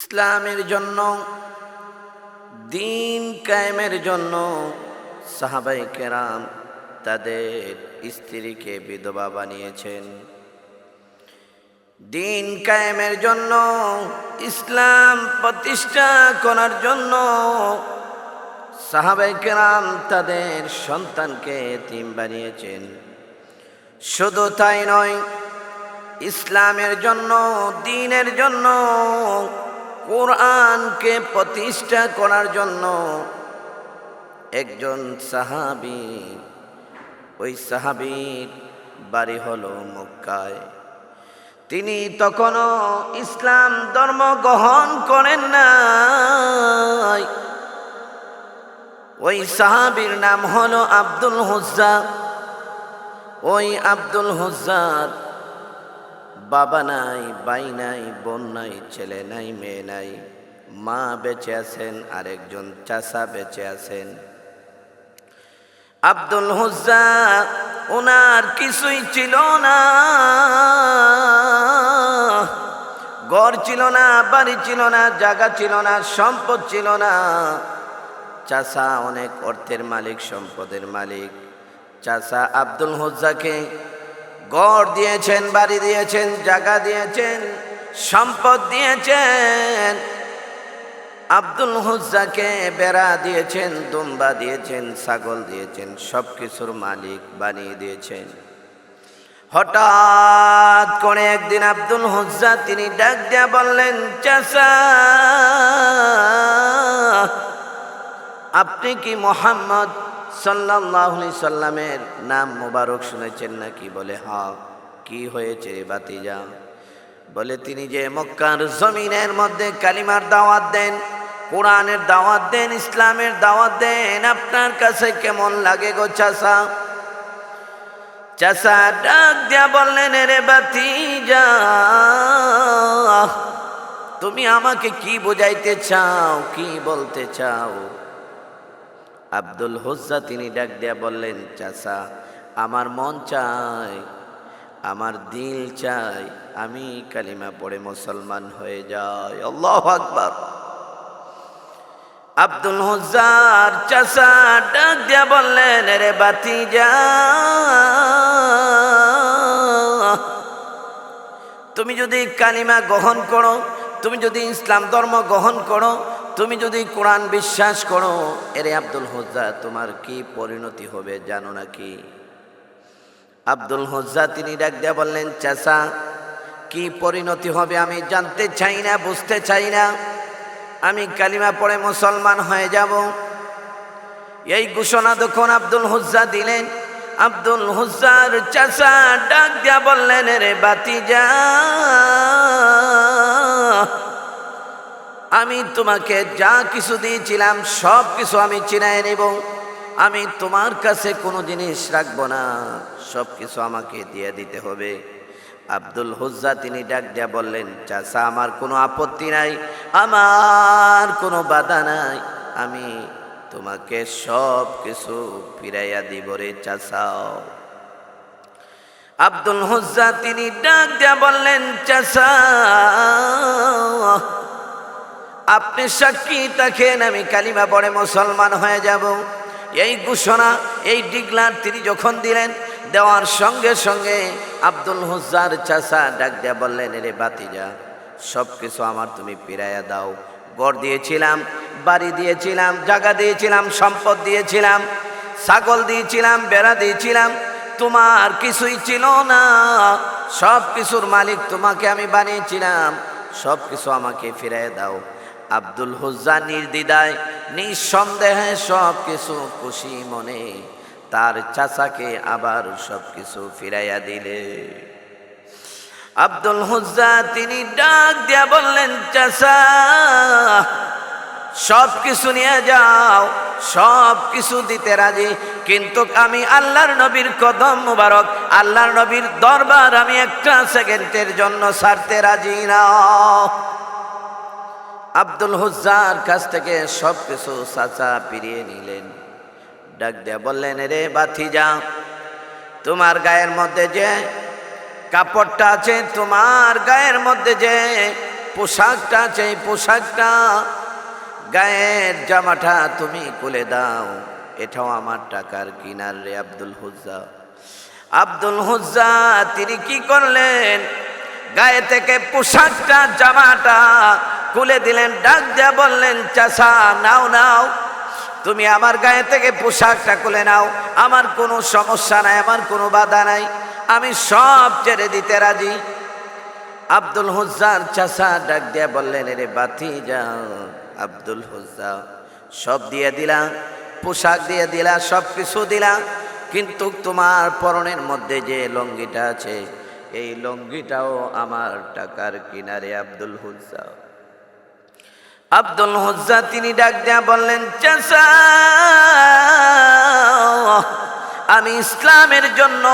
ইসলামের জন্য, দিন কায়েমের জন্য সাহাবাই কেরাম তাদের স্ত্রীকে বিধবা বানিয়েছেন। দিন কায়েমের জন্য, ইসলাম প্রতিষ্ঠা করার জন্য সাহাবাই কেরাম তাদের সন্তানকে এতিম বানিয়েছেন। শুধু তাই নয়, ইসলামের জন্য, দিনের জন্য কোরআনকে প্রতিষ্ঠা করার জন্য একজন সাহাবি, ওই সাহাবির বাড়ি হলো মক্কায়। তিনি তখনও ইসলাম ধর্ম গ্রহণ করেন নাই। ওই সাহাবির নাম হলো আব্দুল হুজ্জা ওই আব্দুল হুজ্জার বাবা নাই বাই নাই, বোন নাই, ছেলে নাই, মেয়ে নাই। মা বেঁচে আছেন, আরেকজন চাষা বেঁচে আছেন। আব্দুল হুজ্জা, ওনার কিছুই ছিল না। ঘর ছিল না, বাড়ি ছিল না, জায়গা ছিল না, সম্পদ ছিল না। চাষা অনেক অর্থের মালিক, সম্পদের মালিক। চাষা আব্দুল হুজ্জাকে গড় দিয়েছেন, বাড়ি দিয়েছেন, জায়গা দিয়েছেন, সম্পদ দিয়েছেন। আব্দুল হুজ্জাকে বেড়া দিয়েছেন, দুম্বা দিয়েছেন, ছাগল দিয়েছেন সব কিছুর মালিক বানিয়ে দিয়েছেন। হঠাৎ করে একদিন আব্দুল হুজ্জা তিনি ডাক দিয়া বললেন চাষা আপনি কি মোহাম্মদ সাল্লাহ সাল্লামের নাম মোবারক শুনেছেন নাকি? বলে হ কি হয়েছে বাতিজা বলে, তিনি যে মক্কার জমিনের মধ্যে কালিমার দাওয়াত দেন, কোরআনের দাওয়াত দেন, ইসলামের দাওয়াত দেন, আপনার কাছে কেমন লাগে গো চাষা চাষা ডাক দিয়া বললেন রে বাতিজা তুমি আমাকে কি বোঝাইতে চাও, কি বলতে চাও? আব্দুল হোজ্জা তিনি ডাক দিয়া বললেন, চাচা, আমার মন চায়, আমার দিল চাই আমি কালিমা পড়ে মুসলমান হয়ে যাই। আল্লাহ আকবার। আব্দুল হোজ্জার চাচা ডাক দিয়া বললেন রে বাতি যা তুমি যদি কালিমা গ্রহণ করো, তুমি যদি ইসলাম ধর্ম গ্রহণ করো তুমি যদি কোরআন বিশ্বাস করো, এরে আব্দুল হোজ্জা, তোমার কি পরিণতি হবে জানো নাকি? আব্দুল হোজ্জা তিনি ডাক দিয়া বললেন, চাচা, কি পরিণতি হবে আমি জানতে চাই না, বুঝতে চাই না। আমি কালিমা পড়ে মুসলমান হয়ে যাব। এই ঘোষণা যখন আব্দুল হুজ্জা দিলেন। আব্দুল হুজ্জার চাচা ডাক দিয়া বললেন রে বাতি যা আমি তোমাকে যা কিছু দিয়েছিলাম, সব কিছু আমি চিনায় নেব। আমি তোমার কাছে কোনো জিনিস রাখব না, সব কিছু আমাকে দিয়ে দিতে হবে। আব্দুল হুজ্জা তিনি ডাক দিয়া বললেন, চাচা, আমার কোনো আপত্তি নাই, আমার কোনো বাধা নাই, আমি তোমাকে সব কিছু ফিরাইয়া দিব রে চাচাও আব্দুল হুজ্জা তিনি ডাক দিয়া বললেন, চাচা আপনি সাক্ষী থাকেন আমি কালিমা পড়ে মুসলমান হয়ে যাব। এই ঘোষণা, এই ডিগলার তিনি যখন দিলেন, দেওয়ার সঙ্গে সঙ্গে আব্দুল হুজ্জার চাষা ডাক দিয়া বললেন রে বাতিজা সব কিছু আমার তুমি পিরাইয়া দাও। গড় দিয়েছিলাম, বাড়ি দিয়েছিলাম, জায়গা দিয়েছিলাম, সম্পদ দিয়েছিলাম, ছাগল দিয়েছিলাম, বেড়া দিয়েছিলাম, তোমার কিছুই ছিল না। সব কিছুর মালিক তোমাকে আমি বানিয়েছিলাম। সব কিছু আমাকে ফিরাই দাও। আব্দুল হুজ্জা নির্দিদায় নিঃসন্দেহে সব কিছু খুশি মনে তার চাচাকে আবার সব কিছু ফিরাইয়া দিলে। আব্দুল হুজ্জা তিনি ডাক দিয়া বললেন, চাচা, সব কিছু নিয়ে যাও, সব কিছু দিতে রাজি। কিন্তু আমি আল্লাহর নবীর কদম মুবারক, আল্লাহর নবীর দরবার আমি একটা সেকেন্ডের জন্য ছাড়তে রাজি না। আব্দুল হুজ্জার কাছ থেকে সব কিছু চাচা পিরিয়ে নিলেন। ডাক দিয়া বললেন রে বাথি যা তোমার গায়ের মধ্যে যে কাপড়টা আছে, তোমার গায়ের মধ্যে যে পোশাকটা আছে পোশাকটা, গায়ের জামাটা তুমি খুলে দাও, এটাও আমার টাকার কিনার রে আব্দুল হুজ্জা আব্দুল হুজ্জা তিনি কি করলেন? গায়ে থেকে পোশাকটা, জামাটা খুলে দিলেন, ডাক দিয়া বললেন চাষা নাও নাও, তুমি আমার গায়ে থেকে পোশাকটা খুলে নাও, আমার কোনো সমস্যা নাই, আমার কোনো বাধা নাই, আমি সব ছেড়ে দিতে রাজি। আব্দুল হুজ্জার চাষা ডাক দিয়া বললেন রে বাতি যাও, আব্দুল হুজ্জা সব দিয়ে দিলা, পোশাক দিয়ে দিলা, সব কিছু দিলা, কিন্তু তোমার পরনের মধ্যে যে লঙ্গিটা আছে, এই লঙ্গিটাও আমার টাকার কিনারে, আব্দুল হুজ্জা আব্দুল হুজ্জা তিনি ডাক দেয়া বললেন আমি ইসলামের জন্য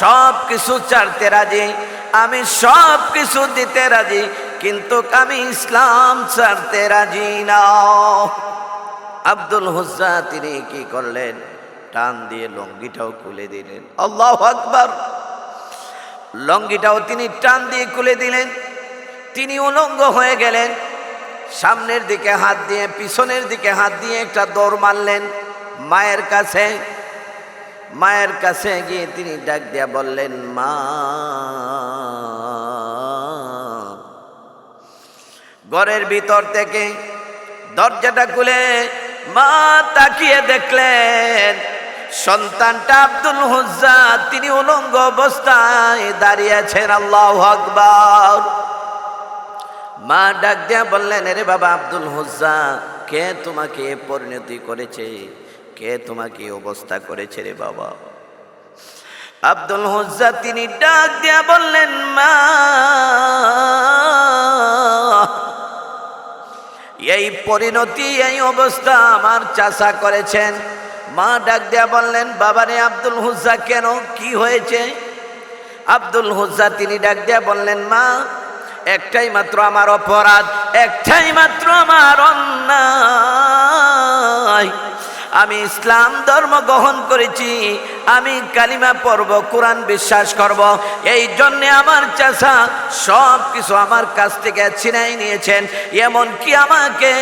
সব কিছু ছাড়তে রাজি, আমি সব কিছু দিতে রাজি, কিন্তু আমি ইসলাম ছাড়তে রাজি না। আব্দুল হুজ্জা তিনি কি করলেন? টান দিয়ে লঙ্গিটাও খুলে দিলেন। আল্লাহ আকবার। লঙ্গিটাও তিনি টান দিয়ে খুলে দিলেন। তিনি উলঙ্গ হয়ে গেলেন। সামনের দিকে হাত দিয়ে, পিছনের দিকে হাত দিয়ে একটা দৌড় মারলেন। মায়ের কাছে মায়ের কাছে গিয়ে তিনি ডাক দিয়া বললেন, মা, ঘরের ভিতর থেকে দরজাটা খুলে মা তাকিয়ে দেখলেন, সন্তানটা আব্দুল হুজ্জা তিনি উলঙ্গ অবস্থায় দাঁড়িয়ে আছেন, আল্লাহ আকবর। মা ডাক দিয়া বললেন রে বাবা আব্দুল হুজ্জা, কে তোমাকে পরিণতি করেছে? কে তোমাকে অবস্থা করেছে রে বাবা? আব্দুল হুজ্জা তিনি ডাক দিয়া বললেন, মা, এই পরিণতি, এই অবস্থা আমার চাষা করেছেন। মা ডাক দিয়া বললেন বাবারে আব্দুল হুজ্জা, কেন? কি হয়েছে? আব্দুল হুজ্জা তিনি ডাক দিয়া বললেন, মা একটাই মাত্র আমার অপরাধ, একটাই মাত্র আমার অন্যায়। আমি ইসলাম ধর্ম গ্রহণ করেছি, আমি কালিমা পড়ব, কোরআন বিশ্বাস করব। এই জন্যে আমার চাষা সব কিছু আমার কাছ থেকে ছিনাই নিয়েছেন। এমন কি আমাকে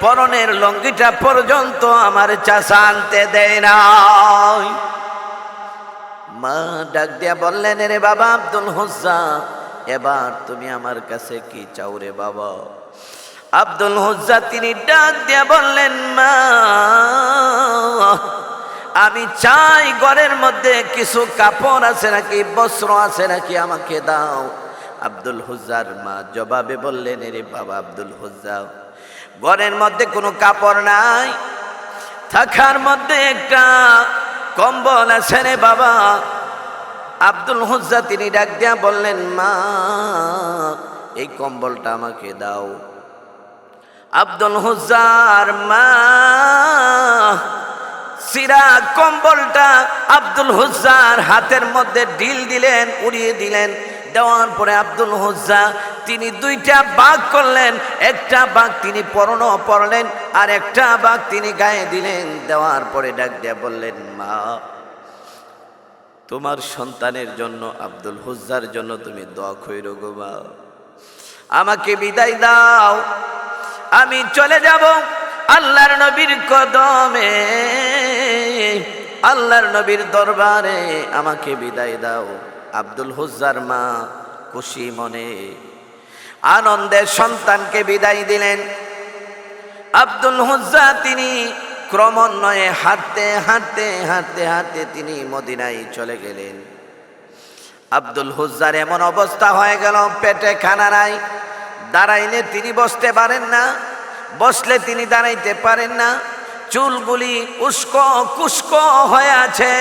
পরনের লঙ্গিটা পর্যন্ত আমার চাষা আনতে দেয় না মা ডাক দিয়া বললেন রে বাবা আব্দুল হুজ্জা এবার তুমি আমার কাছে কি চাও রে বাবা? আব্দুল হুজ্জা তিনি ডাক দিয়া বললেন, মা, আমি চাই ঘরের মধ্যে কিছু কাপড় আছে নাকি, বস্ত্র আছে নাকি আমাকে দাও। আব্দুল হুজ্জার মা জবাবে বললেন রে বাবা আব্দুল হুজ্জা, ঘরের মধ্যে কোনো কাপড় নাই, থাকার মধ্যে একটা কম্বল আছে রে বাবা। আব্দুল হুজ্জা তিনি ডাক দিয়া বললেন, মা, এই কম্বলটা আমাকে দাও। আব্দুল হুজ্জার মা, সিরা কম্বলটা আব্দুল হুজ্জার হাতের মধ্যে ডিল দিলেন, উড়িয়ে দিলেন। দেওয়ার পরে আব্দুল হুজ্জা, তিনি দুইটা বাঘ করলেন। একটা বাঘ তিনি পরন পড়লেন আর একটা বাঘ তিনি গায়ে দিলেন। দেওয়ার পরে ডাক দিয়া বললেন, মা তোমার সন্তানের জন্য, আব্দুল হুজ্জার জন্য তুমি দোয়া খৈর গো মা। আমাকে বিদায় দাও, আমি চলে যাব আল্লাহর নবীর কদমে। আল্লাহর নবীর দরবারে আমাকে বিদায় দাও, আব্দুল হুজ্জার মা খুশি মনে। আনন্দের সন্তানকে বিদায় দিলেন। আব্দুল হুজ্জা তিনি ক্রমান্বয়ে হাঁটতে হাঁটতে হাঁটতে হাঁটতে তিনি মদিনায় চলে গেলেন। আব্দুল হুজ্জার এমন অবস্থা হয়ে গেল, পেটে খানা নাই। দাঁড়াইলে তিনি বসতে পারেন না, বসলে তিনি দাঁড়াইতে পারেন না। চুলগুলি উস্কো কুস্কো হয়ে আছে।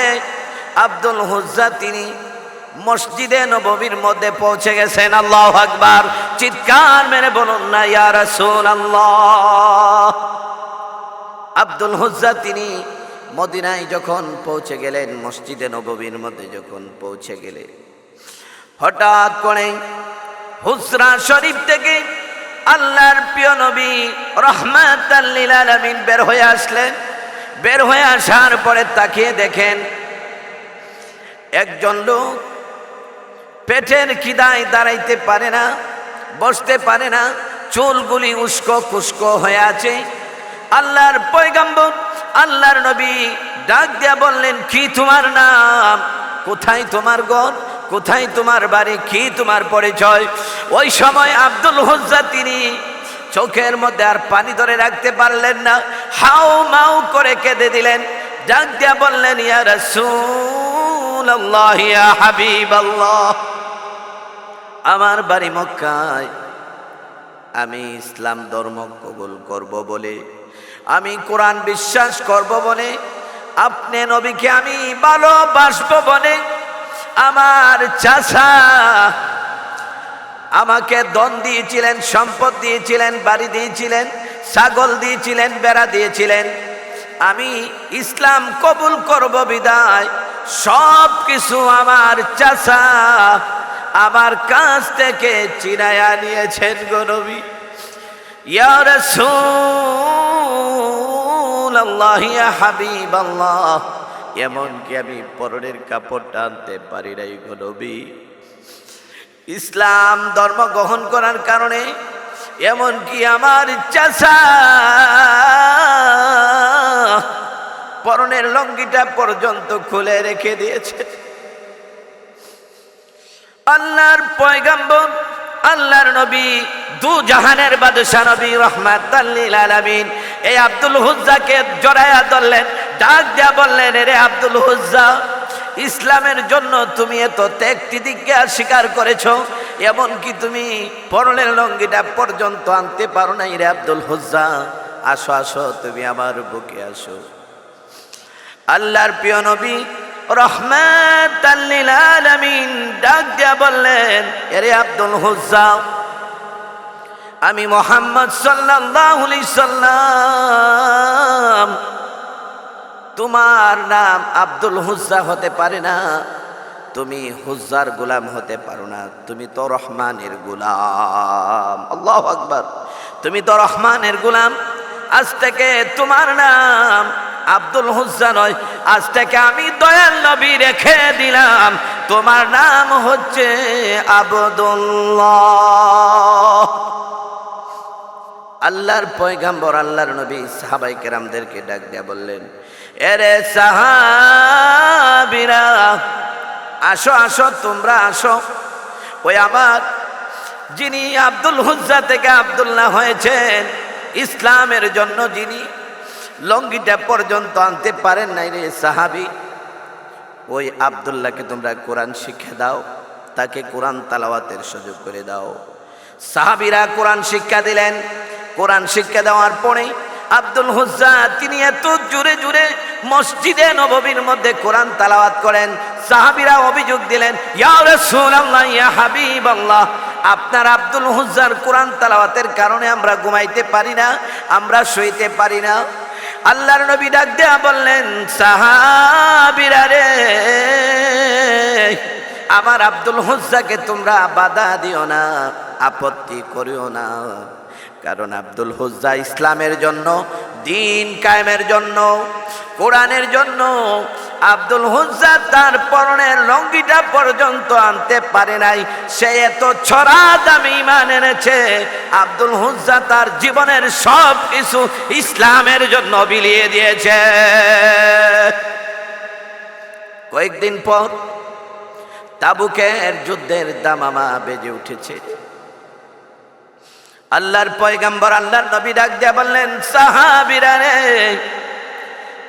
আব্দুল হুজ্জা তিনি মসজিদে নববীর মধ্যে পৌঁছে গেছেন। আল্লাহ আকবার, চিৎকার মেরে বলুন না, ইয়া রাসূলুল্লাহ। আব্দুল হুজ্জা, তিনি মদিনায় যখন পৌঁছে গেলেন, মসজিদে নববীর মধ্যে যখন পৌঁছে গেলে, হঠাৎ করে হুসরা শরীফ থেকে আল্লাহর প্রিয় নবী রহমাত আলামিন বের হয়ে আসলেন। বের হয়ে আসার পরে তাকিয়ে দেখেন একজন লোক পেটের খিদায় দাঁড়াইতে পারে না, বসতে পারে না, চুলগুলি উস্কো খুস্কো হয়ে আছে। আল্লাহর পয়গাম্বর, আল্লাহর নবী ডাক দিয়া বললেন, কি তোমার নাম? কোথায় তোমার গণ? কোথায় তোমার বাড়ি? কি তোমার পরিচয়? ওই সময় আব্দুল হজ্জা তিনি চোখের মধ্যে আর পানি ধরে রাখতে পারলেন না হাউ মাউ করে কেঁদে দিলেন। ডাক দিয়া বললেন, ইয়া রাসূলুল্লাহ, ইয়া আমার বাড়ি মক্কায় আমি ইসলাম ধর্ম কবুল করব বলে আমি কোরআন বিশ্বাস করব বলে আপনি নবীকে আমি ভালোবাসব বলে আমার চাষা আমাকে দন দিয়েছিলেন, সম্পদ দিয়েছিলেন, বাড়ি দিয়েছিলেন, ছাগল দিয়েছিলেন, বেড়া দিয়েছিলেন। আমি ইসলাম কবুল করব বিদায়। সব কিছু আমার চাষা আমার কাছ থেকে চিনায়া নিয়েছেন গো নবী। ইয়া এমনকি আমি পরনের কাপড় টানতে পারি নাই গো নবী। ইসলাম ধর্ম গ্রহণ করার কারণে এমনকি আমার চাষা পরনের লঙ্গিটা পর্যন্ত খুলে রেখে দিয়েছে। আল্লাহর পয়গাম্বর, আল্লাহর নবী, দু জাহানের বাদশা নবী রহমাত আলামিন এই আব্দুল হুজ্জাকে জড়াইয়া ধরলেন, ডাক দিয়া বললেন রে আব্দুল হুজ্জা, ইসলামের জন্য তুমি এত ত্যাগ তিদিজ্ঞা স্বীকার করেছ, এমনকি তুমি পরনের লঙ্গিটা পর্যন্ত আনতে পারো নাই রে আব্দুল হুজ্জা। আসো আসো, তুমি আমার বুকে আসো। আল্লাহর প্রিয় নবী রহমাত আলামিন ডাক দিয়া বললেন, এরে আব্দুল হুজ্জা আমি মোহাম্মদ সাল্লাম। তোমার নাম আব্দুল হুজ্জা হতে পারে না। তুমি হুজ্জার গোলাম হতে পারো না। তুমি তো রহমানের গোলাম। আল্লাহ আকবার। তুমি তো রহমানের গোলাম। আজ থেকে তোমার নাম আব্দুল হুজ্জা নয়। আজ থেকে আমি দয়াল নবী রেখে দিলাম। তোমার নাম হচ্ছে আবদুল্লাহ। আল্লাহর পয়গাম্বর, আল্লাহর নবী সাহাবাই কেরামদেরকে ডাক দিয়া বললেন, এরে সাহাবিরা, আসো আসো, তোমরা আসো। ওই আমার যিনি আব্দুল হুজ্জা থেকে আব্দুল্লাহ হয়েছেন, ইসলামের জন্য যিনি লঙ্গিটা পর্যন্ত আনতে পারেন নাই রে সাহাবি, ওই আবদুল্লাহকে তোমরা কোরআন শিক্ষা দাও, তাকে কোরআন তালাওয়াতের সুযোগ করে দাও। সাহাবিরা কোরআন শিক্ষা দিলেন কোরআন শিক্ষা দেওয়ার পরে আব্দুল হুজ্জা তিনি এত জুড়ে জুড়ে মসজিদে নববীর মধ্যে কোরআন তালাওয়াত করেন। সাহাবিরা অভিযোগ দিলেন আপনার আব্দুল হুজ্জার কোরআন তালাওয়াতের কারণে আমরা ঘুমাইতে পারি না, আমরা শুইতে পারি না। আল্লাহর নবী ডাক দেয়া বললেন, সাহাবিরা রে, আমার আব্দুল হুজ্জাকে তোমরা বাধা দিও না, আপত্তি করিও না। কারণ আব্দুল হুজ্জা ইসলামের জন্য, দিন কায়েমের জন্য, কোরআনের জন্য আব্দুল হুজ্জা তার পরনের লঙ্গিটা পর্যন্ত আনতে পারে নাই। সে এত ছড়া দামি ইমান এনেছে। আব্দুল হুজ্জা তার জীবনের সব কিছু ইসলামের জন্য বিলিয়ে দিয়েছে। কয়েকদিন পর তাবুকের যুদ্ধের দামামা বেজে উঠেছে। আল্লাহর পয়গাম্বর, আল্লাহর নবী ডাক দিয়া বললেন, সাহাবিরা রে,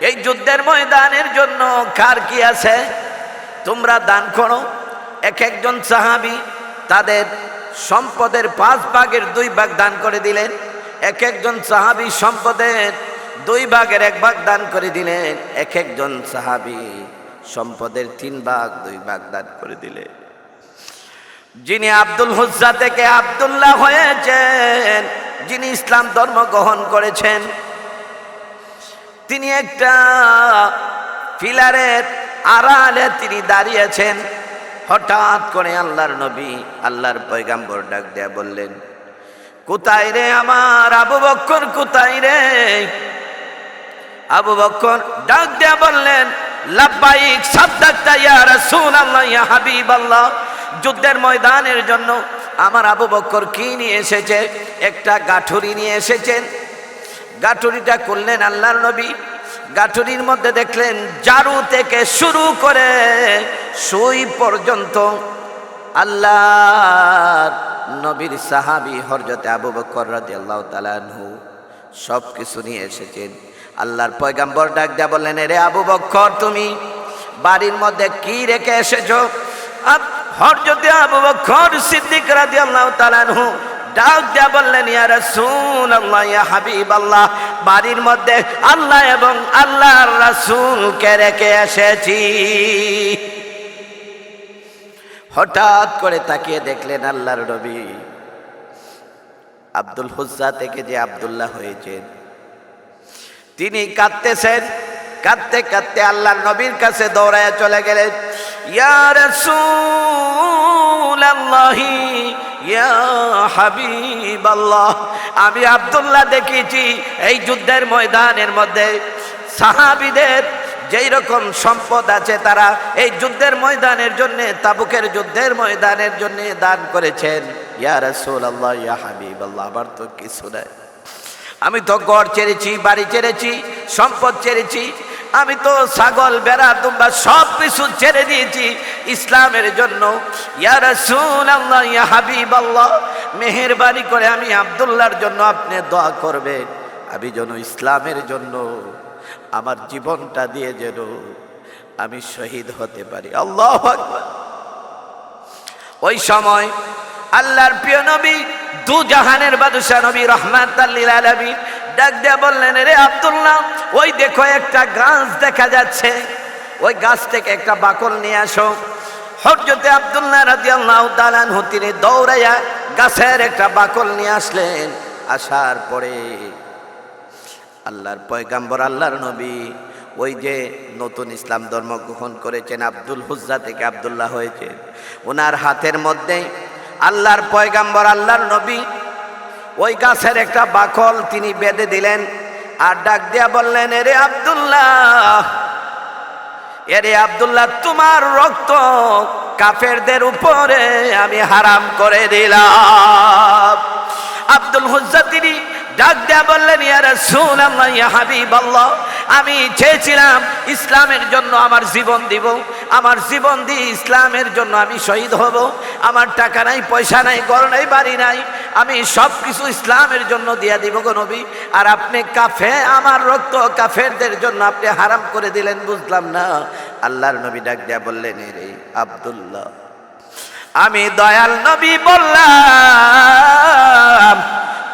এই যুদ্ধের ময়দানের জন্য কার কি আছে? তোমরা দান করো। এক একজন সাহাবি তাদের সম্পদের পাঁচ ভাগের দুই ভাগ দান করে দিলেন। এক একজন সাহাবি সম্পদের দুই ভাগের এক ভাগ দান করে দিলেন। এক একজন সাহাবি সম্পদের তিন ভাগ, দুই ভাগ দান করে দিলেন। যিনি আব্দুল হুজ্জা থেকে আবদুল্লাহ হয়েছেন, যিনি ইসলাম ধর্ম গ্রহণ করেছেন, তিনি একটা ফিলারের আড়ালে তিনি দাঁড়িয়েছেন। হঠাৎ করে আল্লাহর নবী আল্লাহর পয়গাম্বর ডাক দেয়া বললেন, কোথায় রে আমার আবু বক্কর, কোথায় রে? আবু বক্কর ডাক দেয়া বললেন, লাব্বাইক সাদ্দাক্তা ইয়া রাসূলুল্লাহ, ইয়া হাবিবাল্লাহ। যুদ্ধের ময়দানের জন্য আমার আবু বক্কর কি নিয়ে এসেছে? একটা গাঠুরি নিয়ে এসেছেন। গাঠুরিটা করলেন আল্লাহর নবী। গাঠুরির মধ্যে দেখলেন জারু থেকে শুরু করে সুই পর্যন্ত আল্লাহ নবীর সাহাবি হরজতে আবু বকর রাদিয়াল্লাহু তাআলা আনহু সব কিছু নিয়ে এসেছেন। আল্লাহর পয়গাম্বর ডাক দেয়া বললেন রে আবু বক্কর, তুমি বাড়ির মধ্যে কি রেখে এসেছ? সিদ্দিক ডাক বললেন রাসূলুল্লাহ, ইয়া হাবিবাল্লাহ, বাড়ির মধ্যে আল্লাহ এবং আল্লাহর রাসূলকে রেখে এসেছি। হঠাৎ করে তাকিয়ে দেখলেন আল্লাহর নবী। আব্দুল হুজ্জা থেকে যে আব্দুল্লাহ হয়েছেন, তিনি কাঁদতেছেন, কাঁদতে কাঁদতে আল্লাহর নবীর কাছে দৌড়ায় চলে গেলেন। ইয়া রাসূলাল্লাহি, ইয়া হাবিবাল্লাহ। আমি আব্দুল্লাহ দেখেছি এই যুদ্ধের ময়দানের মধ্যে সাহাবীদের যেই রকম সম্পদ আছে তারা এই যুদ্ধের ময়দানের জন্য, তাবুকের যুদ্ধের ময়দানের জন্য দান করেছেন। ইয়া রাসূলাল্লাহ, ইয়া হাবিবাল্লাহ আবার তো কিছু নাই। আমি তো গড় ছেড়েছি বাড়ি ছেড়েছি সম্পদ ছেড়েছি আমি তো ছাগল, বেড়া, দুম্বা সব কিছু ছেড়ে দিয়েছি ইসলামের জন্য। ইয়া হাবিবাল্লাহ, মেহেরবানি করে আমি আব্দুল্লাহর জন্য আপনি দোয়া করবেন। আমি যেন ইসলামের জন্য আমার জীবনটা দিয়ে যেন আমি শহীদ হতে পারি। আল্লাহ ওই সময় আল্লাহর প্রিয় নবী দু জাহানের বাদশাহ নবী রহমান আলামিন ডাক দিয়া বললেন রে আব্দুল্লাহ, ওই দেখো একটা গাছ দেখা যাচ্ছে। ওই গাছ থেকে একটা বাকল নিয়ে আসো। হরজতে আবদুল্লাহ রাদিয়াল্লাহু তাআলা আনহু তিনি দৌড়াইয়া গাছের একটা বাকল নিয়ে আসলেন। আসার পরে আল্লাহর পয়গাম্বর, আল্লাহর নবী, ওই যে নতুন ইসলাম ধর্ম গ্রহণ করেছেন আব্দুল হুজ্জা থেকে আব্দুল্লাহ হয়েছে ওনার হাতের মধ্যে আল্লাহর পয়গাম্বর, আল্লাহর নবী। ওই গাছের একটা বাকল তিনি বেঁধে দিলেন আর ডাক দিয়া বললেন, এরে আবদুল্লাহ এরে আবদুল্লাহ, তোমার রক্ত কাফেরদের উপরে আমি হারাম করে দিলাম। আব্দুল হুজ্জা তিনি ডাক দেয়া বললেন, ইয়া রাসূলুল্লাহ, ইয়া হাবিবাল্লাহ, আমি চেয়েছিলাম ইসলামের জন্য আমার জীবন দিব। আমার জীবন দিয়ে ইসলামের জন্য আমি শহীদ হব। আমার টাকা নাই, পয়সা নাই, ঘর নাই, বাড়ি নাই। আমি সব কিছু ইসলামের জন্য দিয়া দিব গো নবী। আর আপনি কাফে, আমার রক্ত কাফেরদের জন্য আপনি হারাম করে দিলেন, বুঝলাম না? আল্লাহর নবী ডাক দেয়া বললেন রে আব্দুল্লাহ, আমি দয়াল নবী বললাম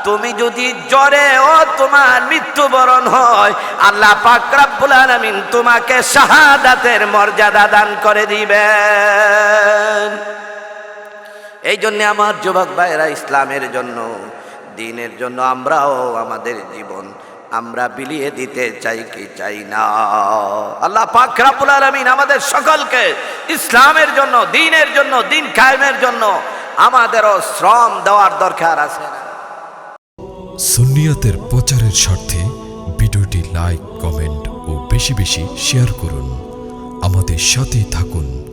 তুমি যদি জ্বরে ও তোমার মৃত্যুবরণ হয়, আল্লাহ পাক আলামিন তোমাকে শাহাদাতের মর্যাদা দান করে দিবেন। এই জন্য আমার যুবক ভাইরা ইসলামের জন্য, দিনের জন্য আমরাও আমাদের জীবন আমরা বিলিয়ে দিতে চাই কি চাই না। আল্লাহ পাক আলামিন আমাদের সকলকে ইসলামের জন্য, দিনের জন্য, দিন কায়েমের জন্য আমাদেরও শ্রম দেওয়ার দরকার আছে। সুন্নিয়াতের প্রচারের স্বার্থে ভিডিওটি লাইক কমেন্ট ও বেশি বেশি শেয়ার করুন। আমাদের সাথেই থাকুন।